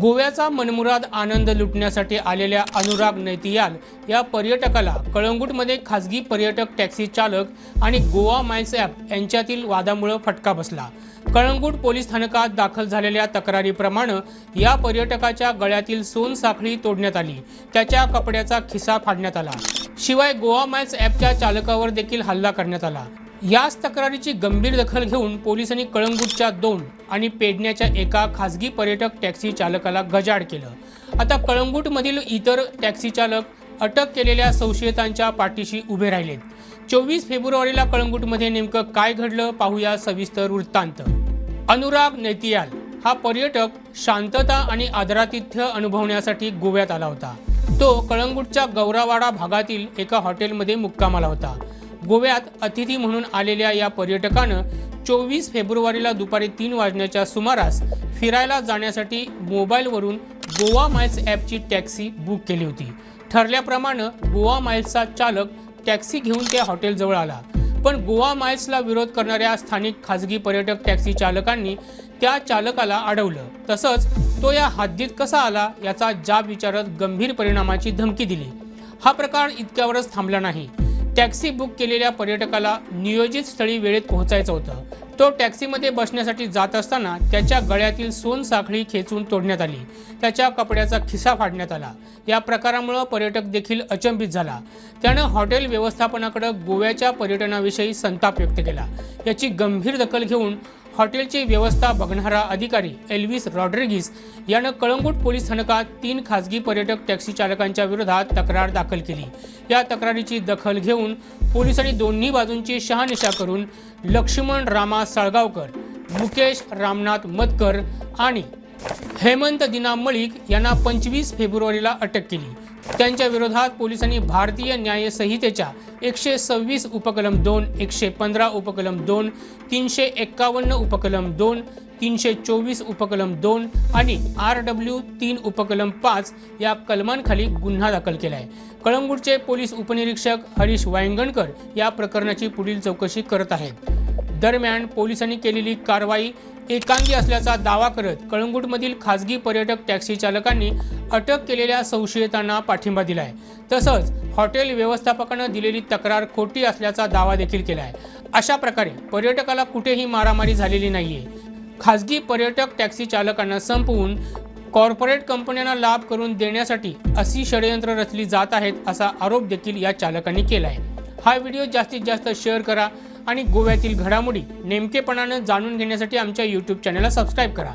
गोव्याचा मनमुराद आनंद लुटण्यासाठी आलेल्या अनुराग नैतियाल या पर्यटकाला कळंगूटमध्ये खासगी पर्यटक टॅक्सी चालक आणि गोवा माइल्स ॲप यांच्यातील वादामुळे फटका बसला. कळंगूट पोलीस स्थानकात दाखल झालेल्या तक्रारीप्रमाणे या पर्यटकाच्या गळ्यातील सोन साखळी तोडण्यात आली. त्याच्या कपड्याचा खिसा फाडण्यात आला. शिवाय गोवा माइल्स ॲपच्या चालकावर देखील हल्ला करण्यात आला. याच तक्रारीची गंभीर दखल घेऊन पोलिसांनी कळंगूटच्या दोन आणि पेडण्याच्या एका खासगी पर्यटक टॅक्सी चालकाला गजाड केलं. आता कळंगूटमधील इतर टॅक्सी चालक अटक केलेल्या संशयितांच्या पाठीशी उभे राहिलेत. चोवीस फेब्रुवारीला कळंगूटमध्ये नेमकं काय घडलं पाहूया सविस्तर वृत्तांत. अनुराग नैतियाल हा पर्यटक शांतता आणि आदरातिथ्य अनुभवण्यासाठी गोव्यात आला होता. तो कळंगूटच्या गौरावाडा भागातील एका हॉटेलमध्ये मुक्कामाला होता. गोव्यात अतिथी म्हणून आलेल्या या पर्यटकानं चोवीस फेब्रुवारीला दुपारी तीन वाजण्याच्या सुमारास फिरायला जाण्यासाठी मोबाईलवरून गोवा माइल्स ॲपची टॅक्सी बुक केली होती. ठरल्याप्रमाणे गोवा माइल्सचा चालक टॅक्सी घेऊन त्या हॉटेलजवळ आला. पण गोवा माइल्सला विरोध करणाऱ्या स्थानिक खाजगी पर्यटक टॅक्सी चालकांनी त्या चालकाला अडवलं. तसंच तो या हद्दीत कसा आला याचा जाब विचारत गंभीर परिणामाची धमकी दिली. हा प्रकार इतक्यावरच थांबला नाही. टॅक्सी बुक केलेल्या पर्यटकाला नियोजित स्थळी वेळेत पोहोचायचं होतं. तो टॅक्सीमध्ये बसण्यासाठी जात असताना त्याच्या गळ्यातील सोन साखळी खेचून तोडण्यात आली. त्याच्या कपड्याचा खिसा फाडण्यात आला. या प्रकारामुळं पर्यटक देखील अचंबित झाला. त्यानं हॉटेल व्यवस्थापनाकडं गोव्याच्या पर्यटनाविषयी संताप व्यक्त केला. याची गंभीर दखल घेऊन हॉटेलची व्यवस्था बघणारा अधिकारी एल्विस रॉड्रिगिस यानं कळंगूट पोलीस स्थानकात तीन खासगी पर्यटक टॅक्सी चालकांच्या विरोधात तक्रार दाखल केली. या तक्रारीची दखल घेऊन पोलिसांनी दोन्ही बाजूंची शहानिशा करून लक्ष्मण रामा साळगावकर मुकेश रामनाथ मतकर आणि हेमंत दिना मलिक यांना पंचवीस फेब्रुवारीला अटक केली. त्यांच्या विरोधात पोलिसांनी भारतीय न्याय संहितेच्या एकशे सव्वीस उपकलम दोन एकशे पंधरा उपकलम दोन तीनशे एक्कावन्न उपकलम दोन तीनशे चोवीस उपकलम दोन आणि आर डब्ल्यू तीन उपकलम पाच या कलमांखाली गुन्हा दाखल केला आहे कळंगूटचे पोलीस उपनिरीक्षक हरीश वायंगणकर या प्रकरणाची पुढील चौकशी करत आहेत. दरम्यान पोलिसांनी केलेली कारवाई एकांगी असल्याचा दावा करत कळंगूटमधील खासगी पर्यटक टॅक्सी चालकांनी अटक केलेल्या संशयितांना पाठिंबा दिला आहे तसंच हॉटेल व्यवस्थापकानं दिलेली तक्रार खोटी असल्याचा दावा देखील केला आहे अशा प्रकारे पर्यटकाला कुठेही मारामारी झालेली नाहीये. खासगी पर्यटक टॅक्सी चालकांना संपवून कॉर्पोरेट कंपन्यांना लाभ करून देण्यासाठी अशी षडयंत्र रचली जात आहेत असा आरोप देखील या चालकांनी केला आहे हा व्हिडिओ जास्तीत जास्त शेअर करा. आणि गोव्यातील घडामोडी नेमकेपणानं जाणून घेण्यासाठी आमच्या यूट्यूब चॅनलला सबस्क्राईब करा.